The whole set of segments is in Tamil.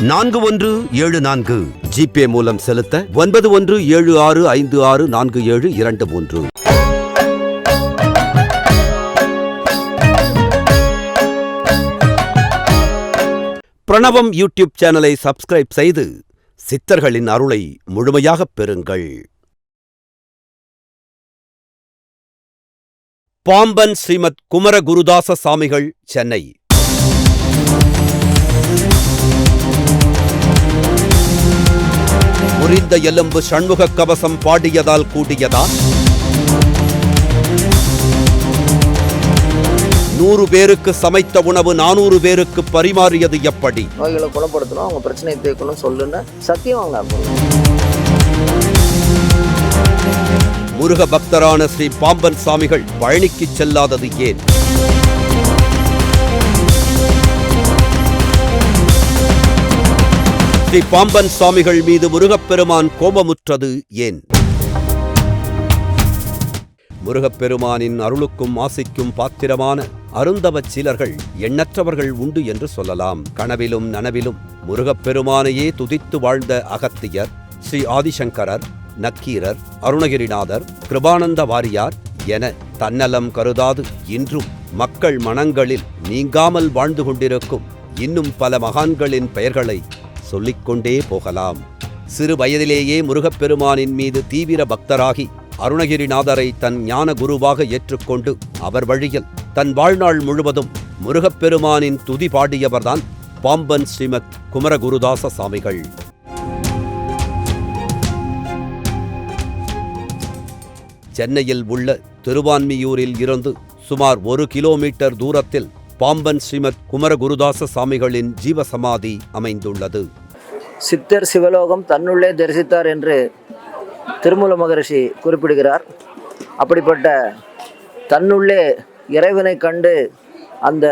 நான்கு ஒன்று ஏழு நான்கு. ஜிபே மூலம் செலுத்த ஒன்பது ஒன்று ஏழு ஆறு ஐந்து ஆறு நான்கு ஏழு இரண்டு மூன்று. பிரணவம் யூடியூப் சேனலை சப்ஸ்கிரைப் செய்து சித்தர்களின் அருளை முழுமையாகப் பெறுங்கள். பாம்பன் ஸ்ரீமத் குமர குருதாச சாமிகள் சென்னை. முறிந்த எலும்பு சண்முக கவசம் பாடியதால் கூடியதா? நூறு பேருக்கு சமைத்த உணவு நானூறு பேருக்கு பரிமாறியது எப்படி? நோய்களை குணப்படுத்தணும் அவங்க பிரச்சனையை தீர்க்கணும் சொல்லுன்னு சத்தியம் அவங்க முருக பக்தரான ஸ்ரீ பாம்பன் சாமிகள் பழனிக்குச் செல்லாதது ஏன்? ஸ்ரீ பாம்பன் சுவாமிகள் மீது முருகப்பெருமான் கோபமுற்றது ஏன்? முருகப்பெருமானின் அருளுக்கும் ஆசைக்கும் பாத்திரமான அருந்தவச் சிலர்கள் எண்ணற்றவர்கள் உண்டு என்று சொல்லலாம். கனவிலும் நனவிலும் முருகப்பெருமானையே துதித்து வாழ்ந்த அகத்தியர் ஸ்ரீ ஆதிசங்கரர் நக்கீரர் அருணகிரிநாதர் கிருபானந்த வாரியார் என தன்னலம் கருதாது இன்றும் மக்கள் மனங்களில் நீங்காமல் வாழ்ந்து கொண்டிருக்கும் இன்னும் பல மகான்களின் பெயர்களை சொல்லிக்கொண்டே போகலாம். சிறு வயதிலேயே முருகப்பெருமானின் மீது தீவிர பக்தராகி அருணகிரிநாதரை தன் ஞான குருவாக ஏற்றுக்கொண்டு அவர் வழியில் தன் வாழ்நாள் முழுவதும் முருகப்பெருமானின் துதி பாடியவர்தான் பாம்பன் ஸ்ரீமத் குமரகுருதாச சாமிகள். சென்னையில் உள்ள திருவான்மியூரில் இருந்து சுமார் ஒரு கிலோமீட்டர் தூரத்தில் பாம்பன் ஸ்ரீமத் குமரகுருதாச சாமிகளின் ஜீவசமாதி அமைந்துள்ளது. சித்தர் சிவலோகம் தன்னுள்ளே தரிசித்தார் என்று திருமூல மகரிஷி குறிப்பிடுகிறார். அப்படிப்பட்ட தன்னுள்ளே இறைவனை கண்டு அந்த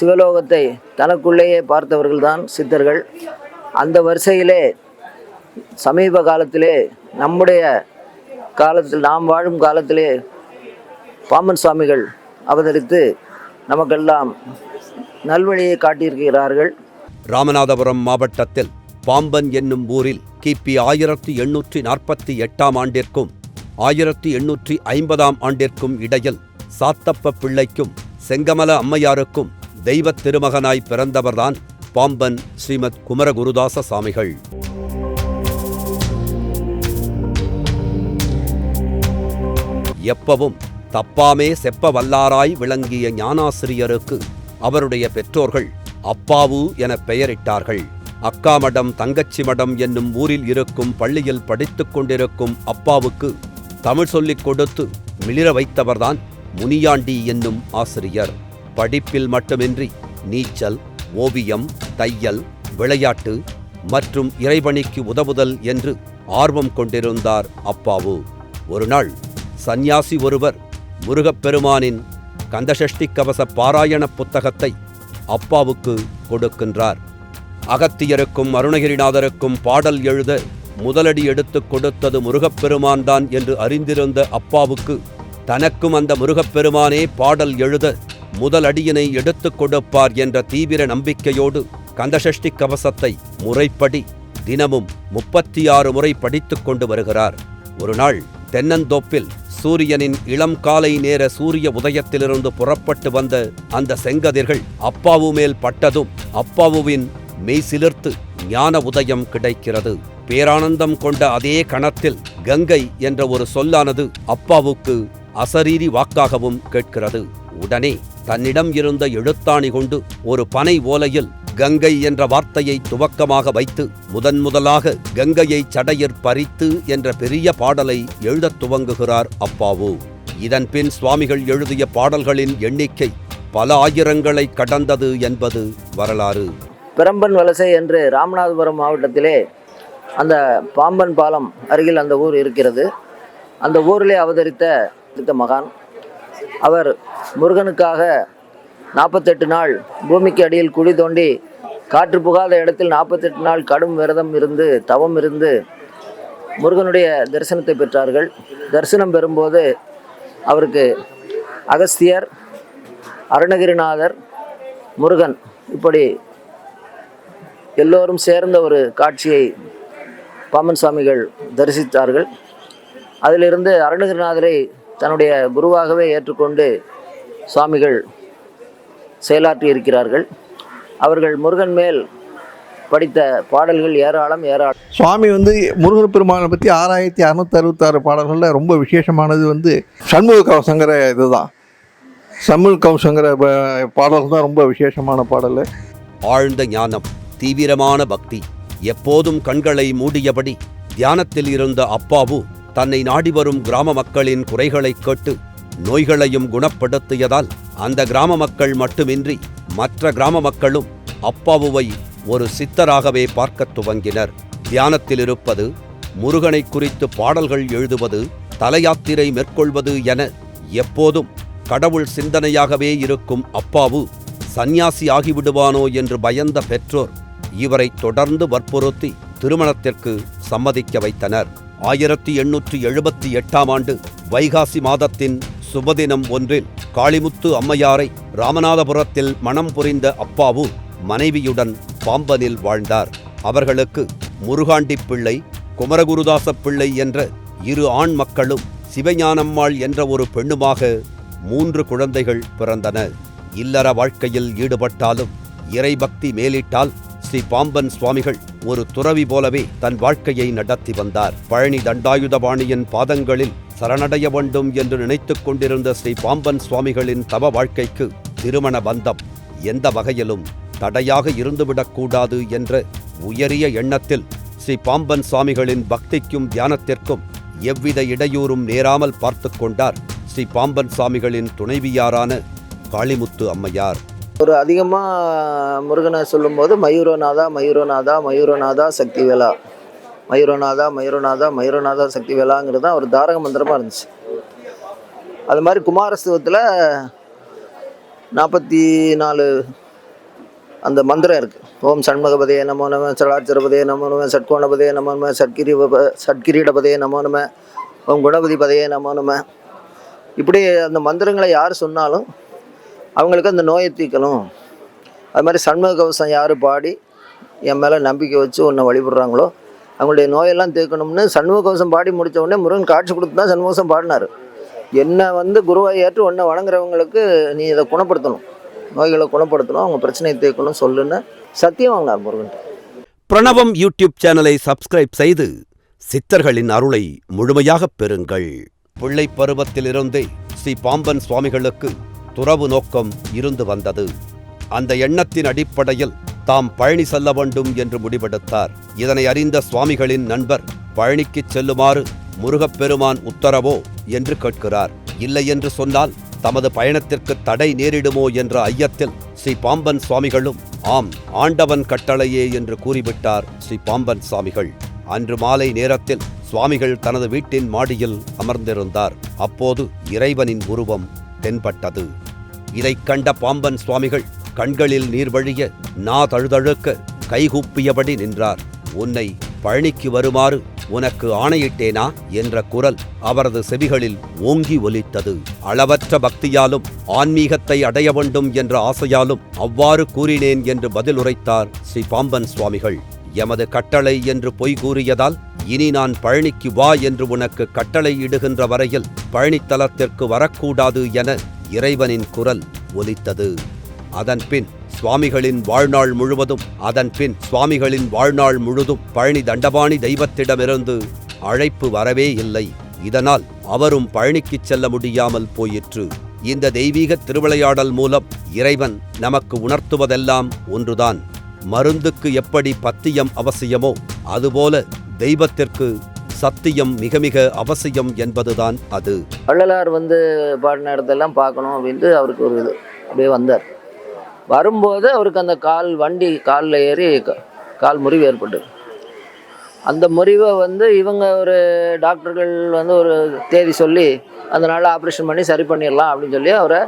சிவலோகத்தை தனக்குள்ளேயே பார்த்தவர்கள்தான் சித்தர்கள். அந்த வரிசையிலே சமீப காலத்திலே நம்முடைய காலத்தில் நாம் வாழும் காலத்திலே பாமன் சுவாமிகள் அவதரித்து நமக்கெல்லாம் நல்வழியை காட்டியிருக்கிறார்கள். ராமநாதபுரம் மாவட்டத்தில் பாம்பன் என்னும் ஊரில் கிபி ஆயிரத்தி எண்ணூற்றி நாற்பத்தி எட்டாம் ஆண்டிற்கும் ஆயிரத்தி எண்ணூற்றி ஐம்பதாம் ஆண்டிற்கும் இடையில் சாத்தப்ப பிள்ளைக்கும் செங்கமல அம்மையாருக்கும் தெய்வத் திருமகனாய் பிறந்தவர்தான் பாம்பன் ஸ்ரீமத் குமரகுருதாச சாமிகள். எப்பவும் தப்பாமே செப்ப வல்லாராய் விளங்கிய ஞானாசிரியருக்கு அவருடைய பெற்றோர்கள் அப்பாவு என பெயரிட்டார்கள். அக்காமடம் தங்கச்சி மடம் என்னும் ஊரில் இருக்கும் பள்ளியில் படித்துக் கொண்டிருக்கும் அப்பாவுக்கு தமிழ் சொல்லிக் கொடுத்து மிளிர வைத்தவர்தான் முனியாண்டி என்னும் ஆசிரியர். படிப்பில் மட்டுமின்றி நீச்சல் ஓவியம் தையல் விளையாட்டு மற்றும் இறைவணிக்கு உதவுதல் என்று ஆர்வம் கொண்டிருந்தார் அப்பாவு. ஒருநாள் சந்நியாசி ஒருவர் முருகப்பெருமானின் கந்தசஷ்டி கவச பாராயண புத்தகத்தை அப்பாவுக்கு கொடுக்கின்றார். அகத்தியருக்கும் அருணகிரிநாதருக்கும் பாடல் எழுத முதலடி எடுத்துக் கொடுத்தது முருகப்பெருமான் தான் என்று அறிந்திருந்த அப்பாவுக்கு தனக்கும் அந்த முருகப்பெருமானே பாடல் எழுத முதலடியினை எடுத்து எடுத்துக் கொடுப்பார் என்ற தீவிர நம்பிக்கையோடு கந்தசஷ்டி கவசத்தை முறைப்படி தினமும் முப்பத்தி ஆறு முறை படித்துக் கொண்டு வருகிறார். ஒருநாள் தென்னந்தோப்பில் சூரியனின் இளம் காலை நேர சூரிய உதயத்திலிருந்து புறப்பட்டு வந்த அந்த செங்கதிர்கள் அப்பாவு மேல் பட்டதும் அப்பாவுவின் மெய் சிலிர்த்து ஞான உதயம் கிடைக்கிறது. பேரானந்தம் கொண்ட அதே கணத்தில் கங்கை என்ற ஒரு சொல்லானது அப்பாவுக்கு அசரீரி வாக்காகவும் கேட்கிறது. உடனே தன்னிடம் இருந்த எழுத்தாணி கொண்டு ஒரு பனை ஓலையில் கங்கை என்ற வார்த்தையை துவக்கமாக வைத்து முதன் முதலாக கங்கையை சடையிற் பறித்து என்ற பெரிய பாடலை எழுதத் துவங்குகிறார் அப்பாவு. இதன் பின் சுவாமிகள் எழுதிய பாடல்களின் எண்ணிக்கை பல ஆயிரங்களை கடந்தது என்பது வரலாறு. பெரம்பன் வலசை என்று ராமநாதபுரம் மாவட்டத்திலே அந்த பாம்பன் பாலம் அருகில் அந்த ஊர் இருக்கிறது. அந்த ஊரிலே அவதரித்த இந்த மகான் அவர் முருகனுக்காக நாற்பத்தெட்டு நாள் பூமிக்கு அடியில் குழி தோண்டி காற்று புகாத இடத்தில் நாற்பத்தெட்டு நாள் கடும் விரதம் இருந்து தவம் இருந்து முருகனுடைய தரிசனத்தை பெற்றார்கள். தரிசனம் பெறும்போது அவருக்கு அகஸ்தியர் அருணகிரிநாதர் முருகன் இப்படி எல்லோரும் சேர்ந்த ஒரு காட்சியை பாமன் சுவாமிகள் தரிசித்தார்கள். அதிலிருந்து அருணகிரிநாதரை தன்னுடைய குருவாகவே ஏற்றுக்கொண்டு சுவாமிகள் செயலாற்றி இருக்கிறார்கள். அவர்கள் முருகன் மேல் படித்த பாடல்கள் ஏராளம் ஏராளம் சுவாமி வந்து முருகன் பெருமானை பற்றி ஆறாயிரத்தி அறநூற்றி அறுபத்தாறு பாடல்களில் ரொம்ப விசேஷமானது வந்து சண்முக கவசங்கிற இதுதான். சண்முக கவசங்கிற பாடல்கள் தான் ரொம்ப விசேஷமான பாடல். ஆழ்ந்த ஞானம் தீவிரமான பக்தி. எப்போதும் கண்களை மூடியபடி தியானத்தில் இருந்த அப்பாவு தன்னை நாடி வரும் கிராம மக்களின் குறைகளைக் கேட்டு நோய்களையும் குணப்படுத்தியதால் அந்த கிராம மக்கள் மட்டுமின்றி மற்ற கிராம மக்களும் அப்பாவுவை ஒரு சித்தராகவே பார்க்கத் துவங்கினர். தியானத்தில் இருப்பது முருகனை குறித்து பாடல்கள் எழுதுவது தலையாத்திரை மேற்கொள்வது என எப்போதும் கடவுள் சிந்தனையாகவே இருக்கும் அப்பாவு சந்நியாசி ஆகிவிடுவானோ என்று பயந்த பெற்றோர் இவரை தொடர்ந்து வற்புறுத்தி திருமணத்திற்கு சம்மதிக்க வைத்தனர். ஆயிரத்தி எண்ணூற்றி எழுபத்தி எட்டாம் ஆண்டு வைகாசி மாதத்தின் சுபதினம் ஒன்றில் காளிமுத்து அம்மையாரை ராமநாதபுரத்தில் மணம் புரிந்த அப்பாவு மனைவியுடன் பாம்பனில் வாழ்ந்தார். அவர்களுக்கு முருகாண்டி பிள்ளை குமரகுருதாச பிள்ளை என்ற இரு ஆண் மக்களும் சிவஞானம்மாள் என்ற ஒரு பெண்ணுமாக மூன்று குழந்தைகள் பிறந்தன. இல்லற வாழ்க்கையில் ஈடுபட்டாலும் இறைபக்தி மேலிட்டால் ஸ்ரீ பாம்பன் சுவாமிகள் ஒரு துறவி போலவே தன் வாழ்க்கையை நடத்தி வந்தார். பழனி தண்டாயுதபாணியின் பாதங்களில் சரணடைய வேண்டும் என்று நினைத்துக் கொண்டிருந்த ஸ்ரீ பாம்பன் சுவாமிகளின் தவ வாழ்க்கைக்கு திருமண பந்தம் எந்த வகையிலும் தடையாக இருந்துவிடக்கூடாது என்ற உயரிய எண்ணத்தில் ஸ்ரீ பாம்பன் சுவாமிகளின் பக்திக்கும் தியானத்திற்கும் எவ்வித இடையூறும் நேராமல் பார்த்து கொண்டார் ஸ்ரீ பாம்பன் சுவாமிகளின் துணைவியாரான காளிமுத்து அம்மையார். ஒரு அதிகமாக முருகனை சொல்லும்போது மயூரநாதா மயூரநாதா மயூரநாதா சக்திவேலா. மயூரநாதா மயூரநாதா மயூரநாதா சக்திவேலாங்கிறது தான் ஒரு தாரக மந்திரமாக இருந்துச்சு. அது மாதிரி குமாரஸ்துவத்தில் நாற்பத்தி நாலு அந்த மந்திரம் இருக்குது ஓம் சண்முகபதே நமோ நம சடாச்சரபதே நமோ நம சட்கோணபதே நமோ நம சட்கிரி சட்கிரீடபதே நமோ நம ஓம் குணபதி பதையே நமோ நம. இப்படி அந்த மந்திரங்களை யார் சொன்னாலும் அவங்களுக்கு அந்த நோயை தீர்க்கணும். அது மாதிரி சண்முக கவசம் யார் பாடி என் மேலே நம்பிக்கை வச்சு ஒன்றை வழிபடுறாங்களோ அவங்களுடைய நோயெல்லாம் தீர்க்கணும்னு சண்முக கவசம் பாடி முடித்த உடனே முருகன் காட்சி கொடுத்து தான் சண்முகவசம் பாடினார். என்னை வந்து குருவாய் ஏற்று ஒன்றை வணங்குறவங்களுக்கு நீ இதை குணப்படுத்தணும். நோய்களை குணப்படுத்தணும் அவங்க பிரச்சனையை தீர்க்கணும் சொல்லுன்னு சத்தியம் வாங்கினார் முருகன். பிரணவம் யூடியூப் சேனலை சப்ஸ்கிரைப் செய்து சித்தர்களின் அருளை முழுமையாகப் பெறுங்கள். பிள்ளை பருவத்திலிருந்தே ஸ்ரீ பாம்பன் சுவாமிகளுக்கு துறவு நோக்கம் இருந்து வந்தது. அந்த எண்ணத்தின் அடிப்படையில் தாம் பழனி செல்ல வேண்டும் என்று முடிவெடுத்தார். இதனை அறிந்த சுவாமிகளின் நண்பர் பழனிக்குச் செல்லுமாறு முருகப்பெருமான் உத்தரவோ என்று கேட்கிறார். இல்லை என்று சொன்னால் தமது பயணத்திற்கு தடை நேரிடுமோ என்ற ஐயத்தில் ஸ்ரீ பாம்பன் சுவாமிகளும் ஆம் ஆண்டவன் கட்டளையே என்று கூறிவிட்டார் ஸ்ரீ பாம்பன் சுவாமிகள். அன்று மாலை நேரத்தில் சுவாமிகள் தனது வீட்டின் மாடியில் அமர்ந்திருந்தார். அப்போது இறைவனின் உருவம் தென்பட்டது. இதைக் கண்ட பாம்பன் சுவாமிகள் கண்களில் நீர் வழிய நா தழுதழுக்க கைகூப்பியபடி நின்றார். உன்னை பழனிக்கு வருமாறு உனக்கு ஆணையிட்டேனா? என்ற குரல் அவரது செவிகளில் ஓங்கி ஒலித்தது. அளவற்ற பக்தியாலும் ஆன்மீகத்தை அடைய வேண்டும் என்ற ஆசையாலும் அவ்வாறு கூறினேன் என்று பதில் உரைத்தார் ஸ்ரீ பாம்பன் சுவாமிகள். எமது கட்டளை என்று பொய் கூறியதால் இனி நான் பழனிக்கு வா என்று உனக்கு கட்டளை இடுகின்ற வரையில் பழனித்தலத்திற்கு வரக்கூடாது என இறைவனின் குரல் ஒலித்தது. அதன்பின் சுவாமிகளின் வாழ்நாள் முழுவதும் அதன்பின் சுவாமிகளின் வாழ்நாள் முழுதும் பழனி தண்டபாணி தெய்வத்திடமிருந்து அழைப்பு வரவே இல்லை. இதனால் அவரும் பழனிக்குச் செல்ல முடியாமல் போயிற்று. இந்த தெய்வீக திருவிளையாடல் மூலம் இறைவன் நமக்கு உணர்த்துவதெல்லாம் ஒன்றுதான். மருந்துக்கு எப்படி பத்தியம் அவசியமோ அதுபோல தெய்வத்திற்கு சத்தியம் மிக மிக அவசியம் என்பதுதான் அது. வள்ளலார் வந்து பாடின இடத்தெல்லாம் பார்க்கணும் அப்படின்ட்டு அவருக்கு ஒரு இது. அப்படியே வந்தார். வரும்போது அவருக்கு அந்த கால் வண்டி காலில் ஏறி க- கால் முறிவு ஏற்பட்டு அந்த முறிவை வந்து இவங்க ஒரு டாக்டர்கள் வந்து ஒரு தேதி சொல்லி அந்த நாள் ஆப்ரேஷன் பண்ணி சரி பண்ணிடலாம் அப்படின்னு சொல்லி அவரை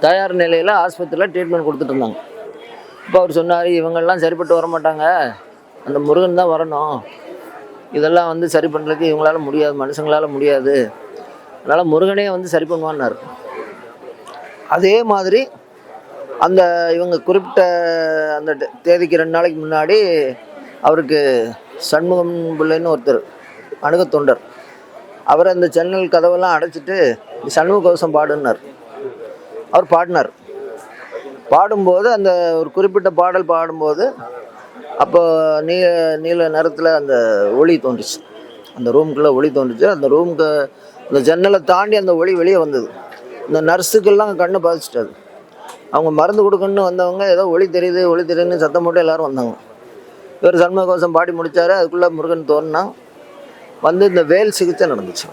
தயார் நிலையில் ஆஸ்பத்திரியில் ட்ரீட்மெண்ட் கொடுத்துட்டு இருந்தாங்க. இப்போ அவர் சொன்னார் இவங்கெல்லாம் சரிப்பட்டு வர மாட்டாங்க அந்த முருகன் தான் வரணும். இதெல்லாம் வந்து சரி பண்ணுறதுக்கு இவங்களால முடியாது மனுஷங்களால முடியாது. அதனால் முருகனே வந்து சரி பண்ணுவான்னாரு. அதே மாதிரி அந்த இவங்க குறிப்பிட்ட அந்த தேதிக்கு ரெண்டு நாளைக்கு முன்னாடி அவருக்கு சண்முகம் பிள்ளைன்னு ஒருத்தர் அணுக தொண்டர் அவர் அந்த ஜன்னல் கதவெல்லாம் அடைச்சிட்டு சண்முக கவசம் பாடுனார். அவர் பாடினார். பாடும்போது அந்த ஒரு குறிப்பிட்ட பாடல் பாடும்போது அப்போ நீல நீல நிறத்தில் அந்த ஒளி தோன்றுச்சு. அந்த ரூமுக்குள்ளே ஒளி தோன்றுச்சு. அந்த ரூமுக்கு அந்த ஜன்னலை தாண்டி அந்த ஒளி வெளியே வந்தது. இந்த நர்ஸுக்கெல்லாம் கண்ணு பாதிச்சிட்டாது அவங்க மருந்து கொடுக்கணும்னு வந்தவங்க ஏதோ ஒளி தெரியுது ஒளி தெரியுதுன்னு சத்தம் போட்டு எல்லோரும் வந்தாங்க. இவர் சண்மகோசம் பாடி முடித்தார் அதுக்குள்ளே முருகன் தோணுனா வந்து இந்த வேல் சிகிச்சை நடந்துச்சு.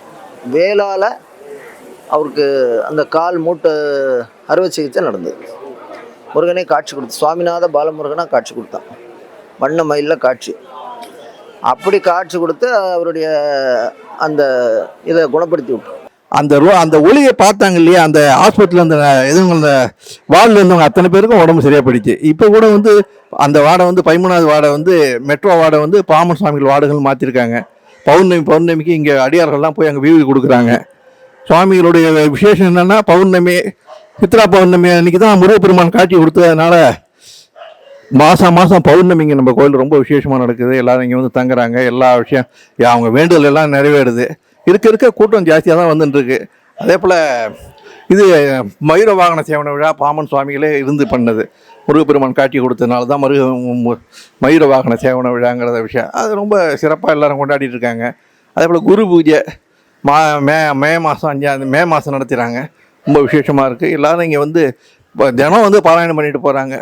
வேலால் அவருக்கு அந்த கால் மூட்டு அறுவை சிகிச்சை நடந்தது. முருகனே காட்சி கொடுத்து சுவாமிநாத பாலமுருகனாக காட்சி கொடுத்தான். வண்ண மயிலில் காட்சி. அப்படி காட்சி கொடுத்து அவருடைய அந்த இதை குணப்படுத்தி விட்டோம் அந்த ரோ அந்த ஒளியை பார்த்தாங்க இல்லையா? அந்த ஹாஸ்பிட்டலில் அந்த எதுவும் அந்த வார்டில் இருந்தவங்க அத்தனை பேருக்கும் உடம்பு சரியாக போயிடுச்சு. இப்போ கூட வந்து அந்த வாடை வந்து பதிமூணாவது வாடை வந்து மெட்ரோ வார்டை வந்து பாமன் சுவாமிகள் வார்டுகள் மாற்றிருக்காங்க பௌர்ணமி பௌர்ணமிக்கு இங்கே அடியார்கள்லாம் போய் அங்கே வீடு கொடுக்குறாங்க. சுவாமிகளுடைய விசேஷம் என்னென்னா பௌர்ணமி சித்ரா பௌர்ணமி அன்றைக்கி தான் முருகப்பெருமான் காட்சி கொடுத்ததுனால மாதம் மாதம் பௌர்ணமிங்க நம்ம கோயில் ரொம்ப விசேஷமாக நடக்குது. எல்லாரும் இங்கே வந்து தங்குறாங்க. எல்லா விஷயம் அவங்க வேண்டுதல் எல்லாம் நிறைவேறுது. இருக்க இருக்க கூட்டம் ஜாஸ்தியாக தான் வந்துட்டு இருக்கு அதே போல் இது மயூர வாகன சேவன விழா பாமன் சுவாமிகளே இருந்து பண்ணது. முருகப்பெருமான் காட்சி கொடுத்ததுனால தான் மருக மயூர வாகன சேவன விழாங்கிறத விஷயம். அது ரொம்ப சிறப்பாக எல்லாரும் கொண்டாடிட்டு இருக்காங்க. அதே போல் குரு பூஜை மா மே மே மாதம் அஞ்சாம் மே மாதம் நடத்துகிறாங்க ரொம்ப விசேஷமாக இருக்குது எல்லோரும் இங்கே வந்து தினம் வந்து பாராயணம் பண்ணிட்டு போகிறாங்க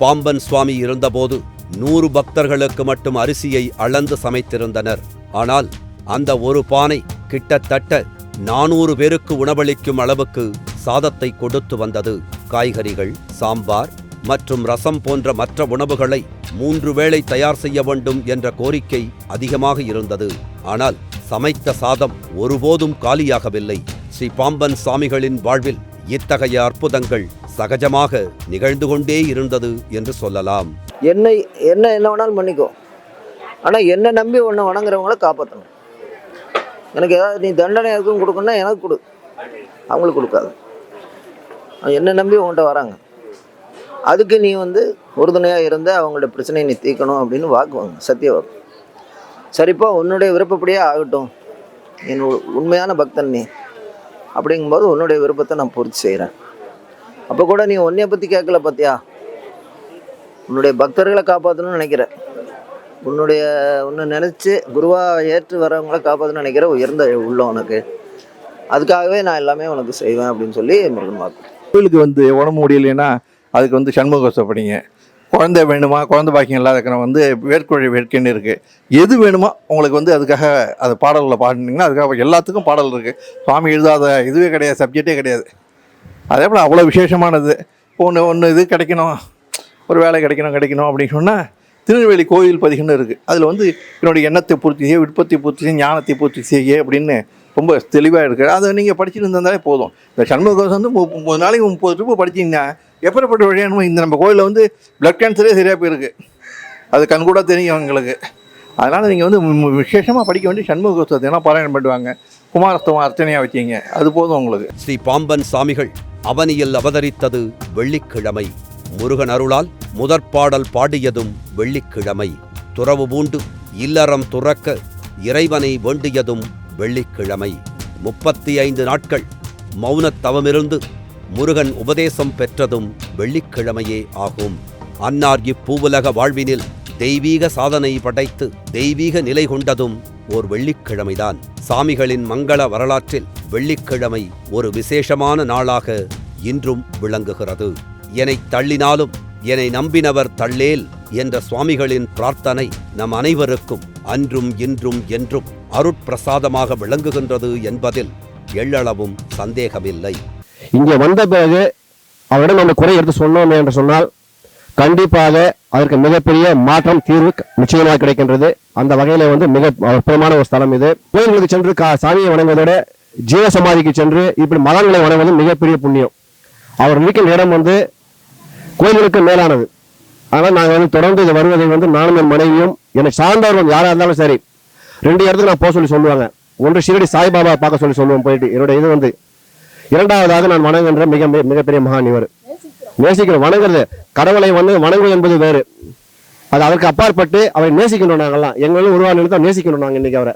பாம்பன் சுவாமி இருந்தபோது நூறு பக்தர்களுக்கு மட்டும் அரிசியை அளந்து சமைத்திருந்தனர். ஆனால் அந்த ஒரு பானை கிட்டத்தட்ட நானூறு பேருக்கு உணவளிக்கும் அளவுக்கு சாதத்தை கொடுத்து வந்தது. காய்கறிகள் சாம்பார் மற்றும் ரசம் போன்ற மற்ற உணவுகளை மூன்று வேளை தயார் செய்ய வேண்டும் என்ற கோரிக்கை அதிகமாக இருந்தது. ஆனால் சமைத்த சாதம் ஒருபோதும் காலியாகவில்லை. ஸ்ரீ பாம்பன் சாமிகளின் வாழ்வில் இத்தகைய அற்புதங்கள் சகஜமாக நிகழ்ந்து கொண்டே இருந்தது என்று சொல்லலாம். என்ன என்ன என்ன வேணாலும் பண்ணிக்கோ. ஆனால் என்னை நம்பி ஒன்று வணங்குறவங்கள காப்பாற்றணும் எனக்கு ஏதாவது நீ தண்டனை எதுவும் கொடுக்கணும்னா எனக்கு கொடு. அவங்களுக்கு கொடுக்காது. என்னை நம்பி உங்கள்கிட்ட வராங்க. அதுக்கு நீ வந்து உறுதுணையாக இருந்து அவங்களோட பிரச்சனையை நீ தீர்க்கணும் அப்படின்னு வாக்குவாங்க சத்திய வாக்கு. சரிப்பா உன்னுடைய விருப்பப்படியே ஆகட்டும். என் உண்மையான பக்தன் நீ. அப்படிங்கும்போது உன்னுடைய விருப்பத்தை நான் பூர்த்தி செய்கிறேன் அப்போ கூட நீ உன்னைய பற்றி கேட்கல பார்த்தியா உன்னுடைய பக்தர்களை காப்பாற்றணும்னு நினைக்கிற உன்னுடைய உன்னை நினச்சி குருவாக ஏற்று வரவங்கள காப்பாற்றணும்னு நினைக்கிற உயர்ந்த உள்ளம் உனக்கு. அதுக்காகவே நான் எல்லாமே உனக்கு செய்வேன் அப்படின்னு சொல்லி முருகன் வாக்கு கோயிலுக்கு வந்து உடம்பு முடியலைன்னா அதுக்கு வந்து சண்முகோசம் படிங்க குழந்தை வேணுமா? குழந்தை பாக்கியம் இல்லாதக்கன வந்து வேர்க்குழி வேட்கைன்னு இருக்குது எது வேணுமோ உங்களுக்கு வந்து அதுக்காக அது பாடலில் பாடினீங்கன்னா அதுக்காக எல்லாத்துக்கும் பாடல் இருக்குது சுவாமி எழுதாத இதுவே கிடையாது சப்ஜெக்டே கிடையாது. அதே போல் அவ்வளோ விசேஷமானது. ஒன்று ஒன்று இது கிடைக்கணும் ஒரு வேலை கிடைக்கணும் கிடைக்கணும் அப்படின்னு சொன்னால் திருநெல்வேலி கோயில் பதிகன்னு இருக்குது அதில் வந்து என்னுடைய எண்ணத்தை பூர்த்தி செய்ய விருப்பத்தை பூர்த்தி செய்ய ஞானத்தை பூர்த்தி செய்ய அப்படின்னு ரொம்ப தெளிவாக இருக்குது அதை நீங்கள் படிச்சுட்டு இருந்தாலே போதும். இந்த சண்முக வந்து மு- முப்பது நாளைக்கு முப்பது ட்ரிப்பு படிச்சிங்கன்னா எப்படிப்பட்ட வழியானுமோ இந்த நம்ம கோயிலில் வந்து பிளட் கேன்சரே சரியாக போயிருக்கு. அது கண்கூட தெரியும் எங்களுக்கு. அதனால் நீங்கள் வந்து விசேஷமாக படிக்க வேண்டிய சண்முகோசத்தை எல்லாம் பாராயணம் பண்ணுவாங்க. குமாரஸ்தவம் அர்ச்சனையாக வச்சீங்க. அது போதும் உங்களுக்கு. ஸ்ரீ பாம்பன் சாமிகள் அவனியில் அவதரித்தது வெள்ளிக்கிழமை. முருகன் அருளால் முதற்பாடல் பாடியதும் வெள்ளிக்கிழமை. துறவு பூண்டு இல்லறம் துறக்க இறைவனை வேண்டியதும் வெள்ளிக்கிழமை. முப்பத்தி ஐந்து நாட்கள் மௌனத் தவமிருந்து முருகன் உபதேசம் பெற்றதும் வெள்ளிக்கிழமையே ஆகும். அன்னார் இப்பூவுலக வாழ்வினில் தெய்வீக சாதனை படைத்து தெய்வீக நிலை கொண்டதும் ஓர் வெள்ளிக்கிழமைதான். சாமிகளின் மங்கள வரலாற்றில் வெள்ளிக்கிழமை ஒரு விசேஷமான நாளாக இன்றும் விளங்குகிறது. என்னை தள்ளினாலும் என்னை நம்பினவர் தள்ளேல் என்ற சுவாமிகளின் பிரார்த்தனை நம் அனைவருக்கும் அன்றும் இன்றும் என்றும் அருட்பிரசாதமாக விளங்குகின்றது என்பதில் எள்ளளவும் சந்தேகமில்லை. இங்க வந்த பிறகு அவரிடம் நம்ம குறை எடுத்து சொன்னோமே என்று சொன்னால் கண்டிப்பாக அதற்கு மிகப்பெரிய மாற்றம் தீர்வு நிச்சயமாக கிடைக்கின்றது. அந்த வகையில வந்து மிக அற்புதமான ஒரு ஸ்தலம் இது. கோயில்களுக்கு சென்று கா- சாமியை வணங்குவதோட ஜீவ சமாதிக்கு சென்று இப்படி மகான்களை வணங்குவது மிகப்பெரிய புண்ணியம். அவர் இருக்கின்ற இடம் வந்து கோயில்களுக்கு மேலானது. ஆனால் நாங்கள் வந்து தொடர்ந்து இது வருவதை வந்து நானும் என் மனைவியும் என்னை சார்ந்தவர்கள் யாராக இருந்தாலும் சரி ரெண்டு இடத்துக்கு நான் போக சொல்லி சொல்லுவாங்க. ஒன்று ஷிரடி சாய்பாபா பார்க்க சொல்லி சொல்லுவோம் போயிட்டு. என்னுடைய இது வந்து இரண்டாவதாக நான் வணங்குகின்ற மிக மிக- மிகப்பெரிய மகான் இவர். நேசிக்கணும் வணங்குறது. கடவுளை வந்து வணங்குவது என்பது வேறு. அது அதற்கு அப்பாற்பட்டு அவரை நேசிக்கணும் நாங்கள்லாம். எங்களும் உருவான நிறுத்தம் நேசிக்கணும் நாங்கள் இன்னைக்கு அவரை.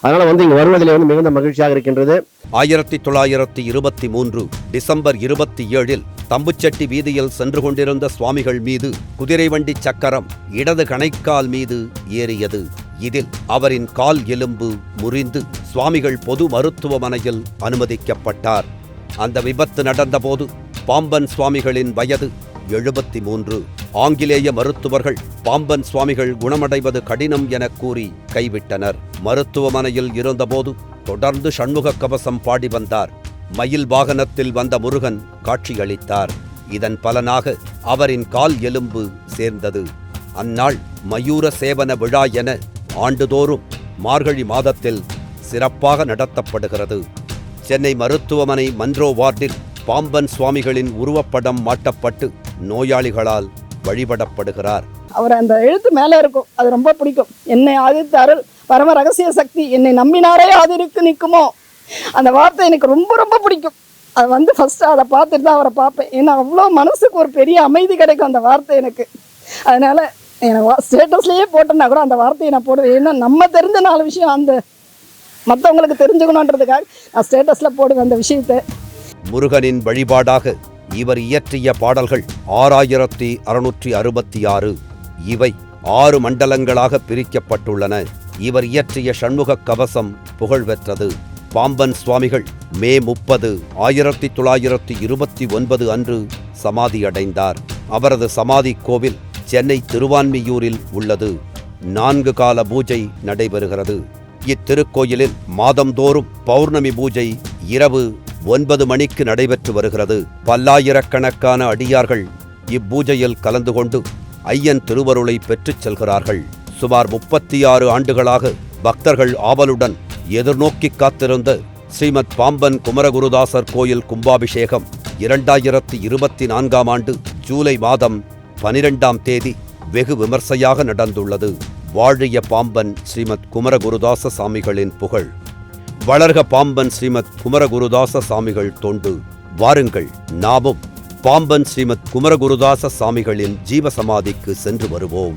அதனால் வந்து இங்கே வருவதில் வந்து மிகுந்த மகிழ்ச்சியாக இருக்கின்றது. ஆயிரத்தி தொள்ளாயிரத்தி இருபத்தி மூன்று டிசம்பர் இருபத்தி ஏழில் தம்புச்செட்டி வீதியில் சென்று கொண்டிருந்த சுவாமிகள் மீது குதிரை வண்டி சக்கரம் இடது கணைக்கால் மீது ஏறியது. இதில் அவரின் கால் எலும்பு முறிந்து சுவாமிகள் பொது மருத்துவமனையில் அனுமதிக்கப்பட்டார். அந்த விபத்து நடந்தபோது பாம்பன் சுவாமிகளின் வயது எழுபத்தி மூன்று ஆங்கிலேய மருத்துவர்கள் பாம்பன் சுவாமிகள் குணமடைவது கடினம் என கூறி கைவிட்டனர். மருத்துவமனையில் இருந்தபோது தொடர்ந்து சண்முக கவசம் பாடி வந்தார். மயில் வாகனத்தில் வந்த முருகன் காட்சியளித்தார். இதன் பலனாக அவரின் கால் எலும்பு சேர்ந்தது. அந்நாள் மயூர சேவன விழா என ஆண்டுதோறும் மார்கழி மாதத்தில் சிறப்பாக நடத்தப்படுகிறது. சென்னை மருத்துவமனை மன்றோ வார்டில் பாம்பன் சுவாமிகளின் உருவப்படம் மாட்டப்பட்டு நோயாளிகளால் வழிபடப்படுகிறார். அவர் அந்த எழுத்து மேலே இருக்கும். அது ரொம்ப பிடிக்கும். என்னை ஆதித்த அருள் பரம ரகசிய சக்தி என்னை நம்பினாரே ஆதிருக்கு நிற்குமோ? அந்த வார்த்தை எனக்கு ரொம்ப ரொம்ப பிடிக்கும். அது வந்து ஃபஸ்ட்டு அதை பார்த்துட்டு தான் அவரை பார்ப்பேன். ஏன்னா அவ்வளோ மனசுக்கு ஒரு பெரிய அமைதி கிடைக்கும் அந்த வார்த்தை எனக்கு. அதனால் எனக்கு ஸ்டேட்டஸ்லேயே போட்டேன்னா கூட அந்த வார்த்தையை நான் போடுவேன். ஏன்னா நம்ம தெரிஞ்ச நாலு விஷயம் அந்த மற்றவங்களுக்கு தெரிஞ்சுக்கணுன்றதுக்காக நான் ஸ்டேட்டஸில் போடுவேன் அந்த விஷயத்தை. முருகனின் வழிபாடாக இவர் இயற்றிய பாடல்கள் ஆறாயிரத்தி அறுநூற்றி அறுபத்தி ஆறு இவை ஆறு மண்டலங்களாக பிரிக்கப்பட்டுள்ளன. இவர் இயற்றிய சண்முக கவசம் புகழ் பெற்றது பாம்பன் சுவாமிகள் மே முப்பது ஆயிரத்தி தொள்ளாயிரத்தி இருபத்தி ஒன்பது அன்று சமாதியடைந்தார். அவரது சமாதி கோவில் சென்னை திருவான்மியூரில் உள்ளது. நான்கு கால பூஜை நடைபெறுகிறது. இத்திருக்கோயிலில் மாதந்தோறும் பௌர்ணமி பூஜை இரவு ஒன்பது மணிக்கு நடைபெற்று வருகிறது. பல்லாயிரக்கணக்கான அடியார்கள் இப்பூஜையில் கலந்து கொண்டு ஐயன் திருவருளை பெற்றுச் செல்கிறார்கள். சுமார் முப்பத்தி ஆறு ஆண்டுகளாக பக்தர்கள் ஆவலுடன் எதிர்நோக்கி காத்திருந்த ஸ்ரீமத் பாம்பன் குமரகுருதாசர் கோயில் கும்பாபிஷேகம் இரண்டாயிரத்தி இருபத்தி நான்காம் ஆண்டு ஜூலை மாதம் பனிரெண்டாம் தேதி வெகு விமர்சையாக நடந்துள்ளது. வாழிய பாம்பன் ஸ்ரீமத் குமரகுருதாச சாமிகளின் புகழ். வளர்க பாம்பன் ஸ்ரீமத் குமரகுருதாச சாமிகள் தொண்டு. வாருங்கள் நாமும் பாம்பன் ஸ்ரீமத் குமரகுருதாச சாமிகளின் ஜீவசமாதிக்கு சென்று வருவோம்.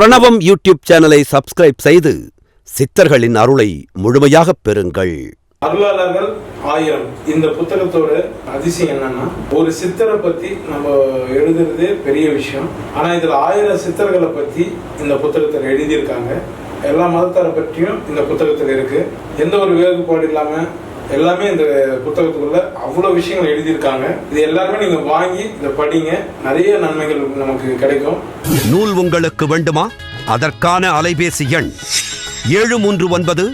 பிரணவம் யூடியூப் சேனலை சப்ஸ்கிரைப் செய்து சித்தர்களின் அருளை முழுமையாக பெறுங்கள். அருளாளர்கள் ஆயிரம். இந்த புத்தகத்தோட அதிசயம் என்னன்னா ஒரு சித்தரை பத்தி நம்ம எழுதுறதே பெரிய விஷயம். ஆனா இதுல ஆயிரம் சித்தர்களை பத்தி இந்த புத்தகத்தில் எழுதியிருக்காங்க. எல்லா மதத்தாரை பற்றியும் இந்த புத்தகத்துல இருக்கு. எந்த ஒரு வேறுபாடு இல்லாம எல்லாமே இந்த புத்தகத்துக்குள்ள அவ்வளவு விஷயங்கள் எழுதியிருக்காங்க. இது எல்லாருமே நீங்க வாங்கி இதை படிங்க. நிறைய நன்மைகள் நமக்கு கிடைக்கும். நூல் உங்களுக்கு வேண்டுமா? அதற்கான அலைபேசி எண் ஏழு மூன்று ஒன்பது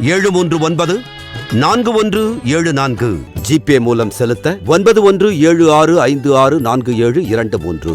ஏழு மூன்று ஒன்பது நான்கு ஒன்று ஏழு நான்கு. ஜிபே மூலம் செலுத்த ஒன்பது ஒன்று ஏழு ஆறு ஐந்து ஆறு நான்கு ஏழு இரண்டு மூன்று.